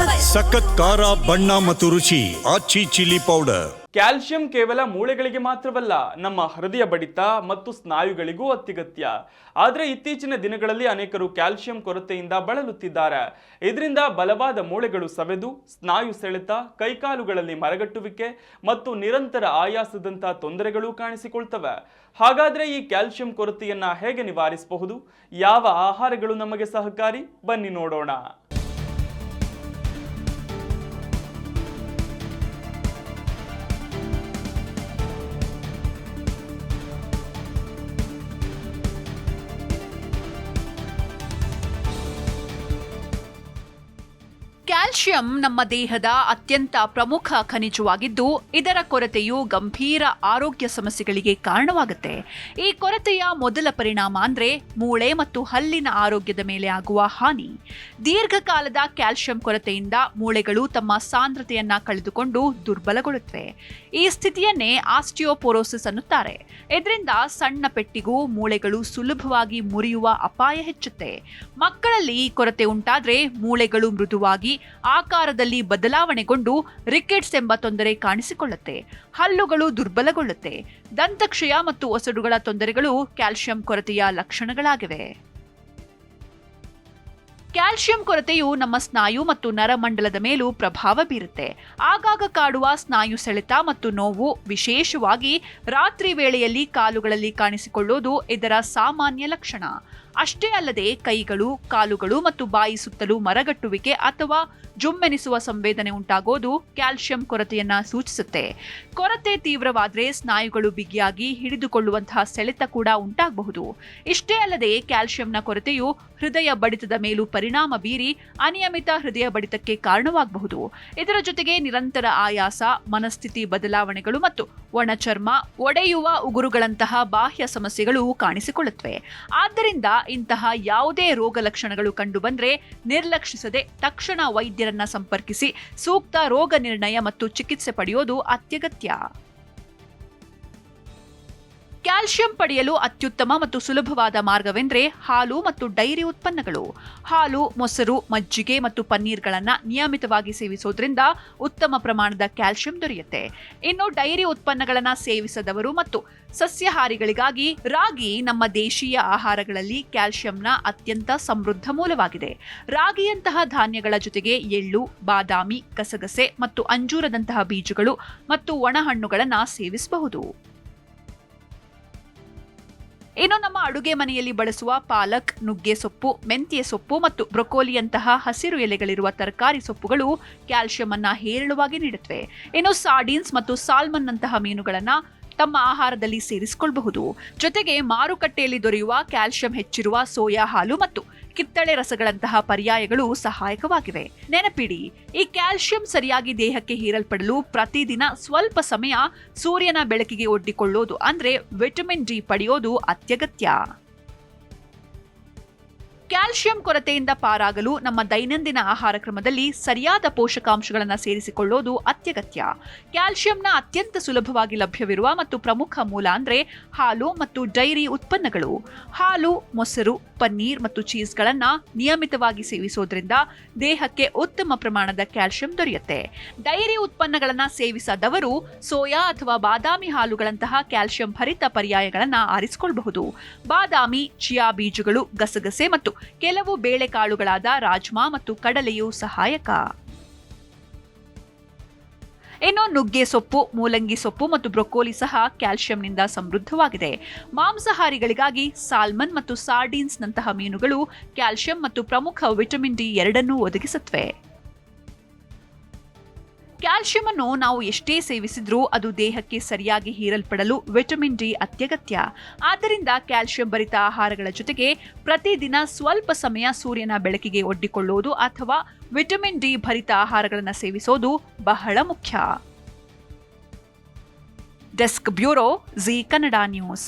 ಸಖತ್ ಖಾರ, ಬಣ್ಣ ಮತ್ತು ರುಚಿ, ಆಚಿ ಚಿಲ್ಲಿ ಪೌಡರ್. ಕ್ಯಾಲ್ಸಿಯಂ ಕೇವಲ ಮೂಳೆಗಳಿಗೆ ಮಾತ್ರವಲ್ಲ, ನಮ್ಮ ಹೃದಯ ಬಡಿತ ಮತ್ತು ಸ್ನಾಯುಗಳಿಗೂ ಅತ್ಯಗತ್ಯ ಆದರೆ ಇತ್ತೀಚಿನ ದಿನಗಳಲ್ಲಿ ಅನೇಕರು ಕ್ಯಾಲ್ಸಿಯಂ ಕೊರತೆಯಿಂದ ಬಳಲುತ್ತಿದ್ದಾರೆ. ಇದರಿಂದ ಬಲವಾದ ಮೂಳೆಗಳು ಸವೆದು, ಸ್ನಾಯು ಸೆಳೆತ, ಕೈಕಾಲುಗಳಲ್ಲಿ ಮರಗಟ್ಟುವಿಕೆ ಮತ್ತು ನಿರಂತರ ಆಯಾಸದಂಥ ತೊಂದರೆಗಳು ಕಾಣಿಸಿಕೊಳ್ತವೆ. ಹಾಗಾದರೆ ಈ ಕ್ಯಾಲ್ಸಿಯಂ ಕೊರತೆಯನ್ನು ಹೇಗೆ ನಿವಾರಿಸಬಹುದು? ಯಾವ ಆಹಾರಗಳು ನಮಗೆ ಸಹಕಾರಿ? ಬನ್ನಿ ನೋಡೋಣ. ಕ್ಯಾಲ್ಸಿಯಂ ನಮ್ಮ ದೇಹದ ಅತ್ಯಂತ ಪ್ರಮುಖ ಖನಿಜವಾಗಿದ್ದು, ಇದರ ಕೊರತೆಯು ಗಂಭೀರ ಆರೋಗ್ಯ ಸಮಸ್ಯೆಗಳಿಗೆ ಕಾರಣವಾಗುತ್ತೆ. ಈ ಕೊರತೆಯ ಮೊದಲ ಪರಿಣಾಮ ಅಂದರೆ ಮೂಳೆ ಮತ್ತು ಹಲ್ಲಿನ ಆರೋಗ್ಯದ ಮೇಲೆ ಆಗುವ ಹಾನಿ. ದೀರ್ಘಕಾಲದ ಕ್ಯಾಲ್ಸಿಯಂ ಕೊರತೆಯಿಂದ ಮೂಳೆಗಳು ತಮ್ಮ ಸಾಂದ್ರತೆಯನ್ನ ಕಳೆದುಕೊಂಡು ದುರ್ಬಲಗೊಳ್ಳುತ್ತವೆ. ಈ ಸ್ಥಿತಿಯನ್ನೇ ಆಸ್ಟಿಯೋಪೊರೋಸಿಸ್ ಅನ್ನುತ್ತಾರೆ. ಇದರಿಂದ ಸಣ್ಣ ಪೆಟ್ಟಿಗೂ ಮೂಳೆಗಳು ಸುಲಭವಾಗಿ ಮುರಿಯುವ ಅಪಾಯ ಹೆಚ್ಚುತ್ತೆ. ಮಕ್ಕಳಲ್ಲಿ ಈ ಕೊರತೆ ಉಂಟಾದ್ರೆ ಮೂಳೆಗಳು ಮೃದುವಾಗಿ ಆಕಾರದಲ್ಲಿ ಬದಲಾವಣೆಗೊಂಡು ರಿಕೆಟ್ಸ್ ಎಂಬ ತೊಂದರೆ ಕಾಣಿಸಿಕೊಳ್ಳುತ್ತೆ. ಹಲ್ಲುಗಳು ದುರ್ಬಲಗೊಳ್ಳುತ್ತೆ. ದಂತಕ್ಷಯ ಮತ್ತು ಒಸಡುಗಳ ತೊಂದರೆಗಳು ಕ್ಯಾಲ್ಸಿಯಂ ಕೊರತೆಯ ಲಕ್ಷಣಗಳಾಗಿವೆ. ಕ್ಯಾಲ್ಸಿಯಂ ಕೊರತೆಯು ನಮ್ಮ ಸ್ನಾಯು ಮತ್ತು ನರಮಂಡಲದ ಮೇಲೂ ಪ್ರಭಾವ ಬೀರುತ್ತೆ. ಆಗಾಗ ಕಾಡುವ ಸ್ನಾಯು ಸೆಳೆತ ಮತ್ತು ನೋವು ವಿಶೇಷವಾಗಿ ರಾತ್ರಿ ವೇಳೆಯಲ್ಲಿ ಕಾಲುಗಳಲ್ಲಿ ಕಾಣಿಸಿಕೊಳ್ಳುವುದು ಇದರ ಸಾಮಾನ್ಯ ಲಕ್ಷಣ. ಅಷ್ಟೇ ಅಲ್ಲದೆ ಕೈಗಳು, ಕಾಲುಗಳು ಮತ್ತು ಬಾಯಿ ಸುತ್ತಲೂ ಮರಗಟ್ಟುವಿಕೆ ಅಥವಾ ಜುಮ್ಮೆನಿಸುವ ಸಂವೇದನೆ ಉಂಟಾಗೋದು ಕ್ಯಾಲ್ಸಿಯಂ ಕೊರತೆಯನ್ನ ಸೂಚಿಸುತ್ತೆ. ಕೊರತೆ ತೀವ್ರವಾದರೆ ಸ್ನಾಯುಗಳು ಬಿಗಿಯಾಗಿ ಹಿಡಿದುಕೊಳ್ಳುವಂತಹ ಸೆಳೆತ ಕೂಡ ಉಂಟಾಗಬಹುದು. ಇಷ್ಟೇ ಅಲ್ಲದೆ ಕ್ಯಾಲ್ಸಿಯಂನ ಕೊರತೆಯು ಹೃದಯ ಬಡಿತದ ಮೇಲೂ ಪರಿಣಾಮ ಬೀರಿ ಅನಿಯಮಿತ ಹೃದಯ ಬಡಿತಕ್ಕೆ ಕಾರಣವಾಗಬಹುದು. ಇದರ ಜೊತೆಗೆ ನಿರಂತರ ಆಯಾಸ, ಮನಸ್ಥಿತಿ ಬದಲಾವಣೆಗಳು ಮತ್ತು ಒಣಚರ್ಮ ಒಡೆಯುವ ಉಗುರುಗಳಂತಹ ಬಾಹ್ಯ ಸಮಸ್ಯೆಗಳು ಕಾಣಿಸಿಕೊಳ್ಳುತ್ತವೆ. ಆದ್ದರಿಂದ ಇಂತಹ ಯಾವುದೇ ರೋಗ ಲಕ್ಷಣಗಳು ಕಂಡುಬಂದರೆ ನಿರ್ಲಕ್ಷಿಸದೆ ತಕ್ಷಣ ವೈದ್ಯರನ್ನ ಸಂಪರ್ಕಿಸಿ ಸೂಕ್ತ ರೋಗ ನಿರ್ಣಯ ಮತ್ತು ಚಿಕಿತ್ಸೆ ಪಡೆಯೋದು ಅತ್ಯಗತ್ಯ. ಕ್ಯಾಲ್ಸಿಯಂ ಪಡೆಯಲು ಅತ್ಯುತ್ತಮ ಮತ್ತು ಸುಲಭವಾದ ಮಾರ್ಗವೆಂದರೆ ಹಾಲು ಮತ್ತು ಡೈರಿ ಉತ್ಪನ್ನಗಳು. ಹಾಲು, ಮೊಸರು, ಮಜ್ಜಿಗೆ ಮತ್ತು ಪನ್ನೀರ್ಗಳನ್ನು ನಿಯಮಿತವಾಗಿ ಸೇವಿಸೋದ್ರಿಂದ ಉತ್ತಮ ಪ್ರಮಾಣದ ಕ್ಯಾಲ್ಸಿಯಂ ದೊರೆಯುತ್ತೆ. ಇನ್ನು ಡೈರಿ ಉತ್ಪನ್ನಗಳನ್ನು ಸೇವಿಸದವರು ಮತ್ತು ಸಸ್ಯಾಹಾರಿಗಳಿಗಾಗಿ ರಾಗಿ ನಮ್ಮ ದೇಶೀಯ ಆಹಾರಗಳಲ್ಲಿ ಕ್ಯಾಲ್ಸಿಯಂನ ಅತ್ಯಂತ ಸಮೃದ್ಧ ಮೂಲವಾಗಿದೆ. ರಾಗಿಯಂತಹ ಧಾನ್ಯಗಳ ಜೊತೆಗೆ ಎಳ್ಳು, ಬಾದಾಮಿ ಗಸಗಸೆ ಮತ್ತು ಅಂಜೂರದಂತಹ ಬೀಜಗಳು ಮತ್ತು ಒಣಹಣ್ಣುಗಳನ್ನು ಸೇವಿಸಬಹುದು. ಇನ್ನು ನಮ್ಮ ಅಡುಗೆ ಮನೆಯಲ್ಲಿ ಬಳಸುವ ಪಾಲಕ್, ನುಗ್ಗೆ ಸೊಪ್ಪು, ಮೆಂತ್ಯ ಸೊಪ್ಪು ಮತ್ತು ಬ್ರೊಕೋಲಿಯಂತಹ ಹಸಿರು ಎಲೆಗಳಿರುವ ತರಕಾರಿ ಸೊಪ್ಪುಗಳು ಕ್ಯಾಲ್ಸಿಯಂ ಅನ್ನ ಹೇರಳವಾಗಿ ನೀಡುತ್ತವೆ. ಇನ್ನು ಸಾರ್ಡಿನ್ಸ್ ಮತ್ತು ಸಾಲ್ಮನ್ ನಂತಹ ಮೀನುಗಳನ್ನ ತಮ್ಮ ಆಹಾರದಲ್ಲಿ ಸೇರಿಸಿಕೊಳ್ಳಬಹುದು ಜೊತೆಗೆ ಮಾರುಕಟ್ಟೆಯಲ್ಲಿ ದೊರೆಯುವ ಕ್ಯಾಲ್ಸಿಯಂ ಹೆಚ್ಚಿರುವ ಸೋಯಾ ಹಾಲು ಮತ್ತು ಕಿತ್ತಳೆ ರಸಗಳಂತಹ ಪರ್ಯಾಯಗಳು ಸಹಾಯಕವಾಗಿವೆ. ನೆನಪಿಡಿ, ಈ ಕ್ಯಾಲ್ಸಿಯಂ ಸರಿಯಾಗಿ ದೇಹಕ್ಕೆ ಹೀರಲ್ಪಡಲು ಪ್ರತಿದಿನ ಸ್ವಲ್ಪ ಸಮಯ ಸೂರ್ಯನ ಬೆಳಕಿಗೆ ಒಡ್ಡಿಕೊಳ್ಳೋದು ಅಂದ್ರೆ ವಿಟಮಿನ್ ಡಿ ಪಡೆಯೋದು ಅತ್ಯಗತ್ಯ. ಕ್ಯಾಲ್ಸಿಯಂ ಕೊರತೆಯಿಂದ ಪಾರಾಗಲು ನಮ್ಮ ದೈನಂದಿನ ಆಹಾರ ಕ್ರಮದಲ್ಲಿ ಸರಿಯಾದ ಪೋಷಕಾಂಶಗಳನ್ನು ಸೇರಿಸಿಕೊಳ್ಳೋದು ಅತ್ಯಗತ್ಯ. ಕ್ಯಾಲ್ಸಿಯಂನ ಅತ್ಯಂತ ಸುಲಭವಾಗಿ ಲಭ್ಯವಿರುವ ಮತ್ತು ಪ್ರಮುಖ ಮೂಲ ಅಂದರೆ ಹಾಲು ಮತ್ತು ಡೈರಿ ಉತ್ಪನ್ನಗಳು. ಹಾಲು, ಮೊಸರು, ಪನ್ನೀರ್ ಮತ್ತು ಚೀಸ್ಗಳನ್ನು ನಿಯಮಿತವಾಗಿ ಸೇವಿಸೋದ್ರಿಂದ ದೇಹಕ್ಕೆ ಉತ್ತಮ ಪ್ರಮಾಣದ ಕ್ಯಾಲ್ಸಿಯಂ ದೊರೆಯುತ್ತೆ. ಡೈರಿ ಉತ್ಪನ್ನಗಳನ್ನು ಸೇವಿಸದವರು ಸೋಯಾ ಅಥವಾ ಬಾದಾಮಿ ಹಾಲುಗಳಂತಹ ಕ್ಯಾಲ್ಸಿಯಂ ಭರಿತ ಪರ್ಯಾಯಗಳನ್ನು ಆರಿಸಿಕೊಳ್ಳಬಹುದು ಬಾದಾಮಿ, ಚಿಯಾ ಬೀಜಗಳು ಗಸಗಸೆ ಮತ್ತು ಕೆಲವು ಬೇಳೆಕಾಳುಗಳಾದ ರಾಜ್ಮಾ ಮತ್ತು ಕಡಲೆಯು ಸಹಾಯಕ. ಇನ್ನು ನುಗ್ಗೆ ಸೊಪ್ಪು, ಮೂಲಂಗಿ ಸೊಪ್ಪು ಮತ್ತು ಬ್ರೊಕೋಲಿ ಸಹ ಕ್ಯಾಲ್ಸಿಯಂನಿಂದ ಸಮೃದ್ಧವಾಗಿದೆ. ಮಾಂಸಾಹಾರಿಗಳಿಗಾಗಿ ಸಾಲ್ಮನ್ ಮತ್ತು ಸಾರ್ಡೀನ್ಸ್ ನಂತಹ ಮೀನುಗಳು ಕ್ಯಾಲ್ಸಿಯಂ ಮತ್ತು ಪ್ರಮುಖ ವಿಟಮಿನ್ ಡಿ ಎರಡನ್ನೂ ಒದಗಿಸುತ್ತವೆ. ಕ್ಯಾಲ್ಸಿಯಂ ಅನ್ನು ನಾವು ಎಷ್ಟೇ ಸೇವಿಸಿದ್ರೂ ಅದು ದೇಹಕ್ಕೆ ಸರಿಯಾಗಿ ಹೀರಲ್ಪಡಲು ವಿಟಮಿನ್ ಡಿ ಅತ್ಯಗತ್ಯ. ಆದ್ದರಿಂದ ಕ್ಯಾಲ್ಸಿಯಂ ಭರಿತ ಆಹಾರಗಳ ಜೊತೆಗೆ ಪ್ರತಿದಿನ ಸ್ವಲ್ಪ ಸಮಯ ಸೂರ್ಯನ ಬೆಳಕಿಗೆ ಒಡ್ಡಿಕೊಳ್ಳುವುದು ಅಥವಾ ವಿಟಮಿನ್ ಡಿ ಭರಿತ ಆಹಾರಗಳನ್ನು ಸೇವಿಸೋದು ಬಹಳ ಮುಖ್ಯ. Desk bureau Zee Kannada news.